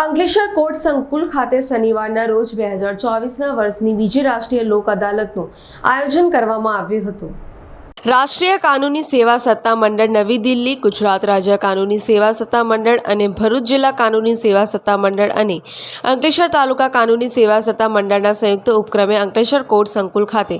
Ankleshwar court સંકુલ ખાતે શનિવારના રોજ બે હજાર ચોવીસના વર્ષની બીજી રાષ્ટ્રીય લોક અદાલતનું આયોજન કરવામાં આવ્યું હતું. રાષ્ટ્રીય કાનૂની સેવા સત્તા મંડળ નવી દિલ્હી, ગુજરાત રાજ્ય કાનૂની સેવા સત્તા મંડળ અને ભરૂચ જિલ્લા કાનૂની સેવા સત્તા મંડળ અને અંકલેશ્વર તાલુકા કાનૂની સેવા સત્તા મંડળના સંયુક્ત ઉપક્રમે અંકલેશ્વર કોર્ટ સંકુલ ખાતે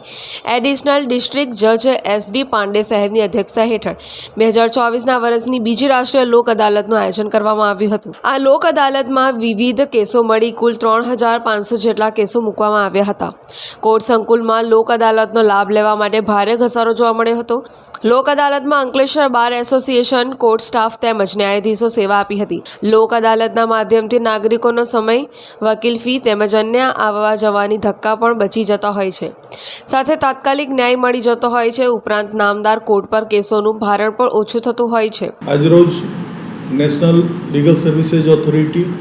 એડિશનલ ડિસ્ટ્રિક્ટ જજ એસ ડી પાંડે સાહેબની અધ્યક્ષતા હેઠળ બે હજાર ચોવીસના વર્ષની બીજી રાષ્ટ્રીય લોક અદાલતનું આયોજન કરવામાં આવ્યું હતું. આ લોક અદાલતમાં વિવિધ કેસો મળી, કુલ ત્રણ હજાર પાંચસો જેટલા કેસો મૂકવામાં આવ્યા હતા. કોર્ટ સંકુલમાં લોક અદાલતનો લાભ લેવા માટે ભારે ઘસારો જોવા મળ્યો હતો. લોક અદાલતમાં Ankleshwar bar association court staff તેમજ ન્યાયાધીશો સેવા આપી હતી. લોક અદાલતના માધ્યમથી નાગરિકોનો સમય, વકીલ ફી તેમજ અન્ય આવવા જવાની ધક્કા પણ બચી જતા હોય છે. સાથે તાત્કાલિક ન્યાય મળી જતો હોય છે. ઉપરાંત નામદાર કોર્ટ પર કેસોનું ભારણ પણ ઓછું થતું હોય છે. આજરોજ national legal services authority,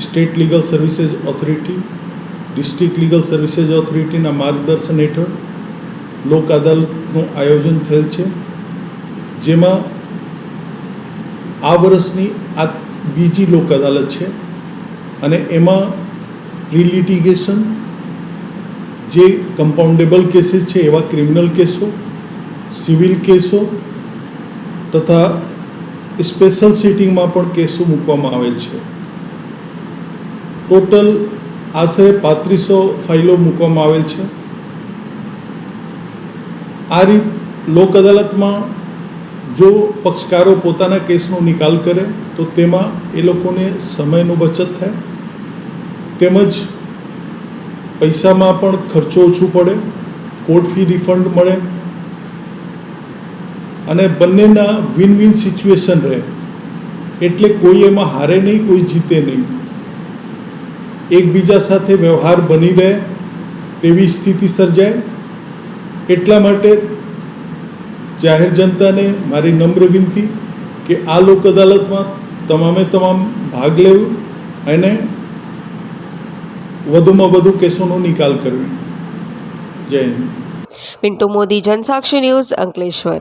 state legal services authority, district legal services ઓથોરિટીના માર્ગદર્શન હેઠળ લોક અદાલતનું આયોજન થયેલ છે, જેમાં આ વર્ષની આ બીજી લોક અદાલત છે અને એમાં પ્રિલિટિગેશન જે કમ્પાઉન્ડેબલ કેસીસ છે એવા ક્રિમિનલ કેસો, સિવિલ કેસો તથા સ્પેશિયલ સિટિંગમાં પણ કેસો મૂકવામાં આવેલ છે. ટોટલ આશરે પાંત્રીસો ફાઇલો મૂકવામાં આવેલ છે. આ રીત લોક અદાલતમાં જો પક્ષકારો પોતાના કેસનો નિકાલ કરે, તો તેમાં એ લોકોને સમયનો બચત થાય. તેમજ પૈસામાં પણ ખર્ચો ઓછું પડે, કોર્ટ ફી રિફંડ મળે. અને બંનેના વિન વિન સિચ્યુએશન રહે. એટલે કોઈ એમાં હારે નહીં, કોઈ જીતે નહીં. એકબીજા સાથે વ્યવહાર બની રહે, તેવી સ્થિતિ સર્જાય. એટલા માટે જાહેર જનતાને મારી નમ્ર વિનંતી કે આ લોક અદાલતમાં તમામે તમામ ભાગ લેવું અને વધુમાં વધુ કેસોનો નિકાલ કરવી. જય હિન્દ. પિન્ટુ મોદી, જનસાક્ષી ન્યૂઝ અંકલેશ્વર.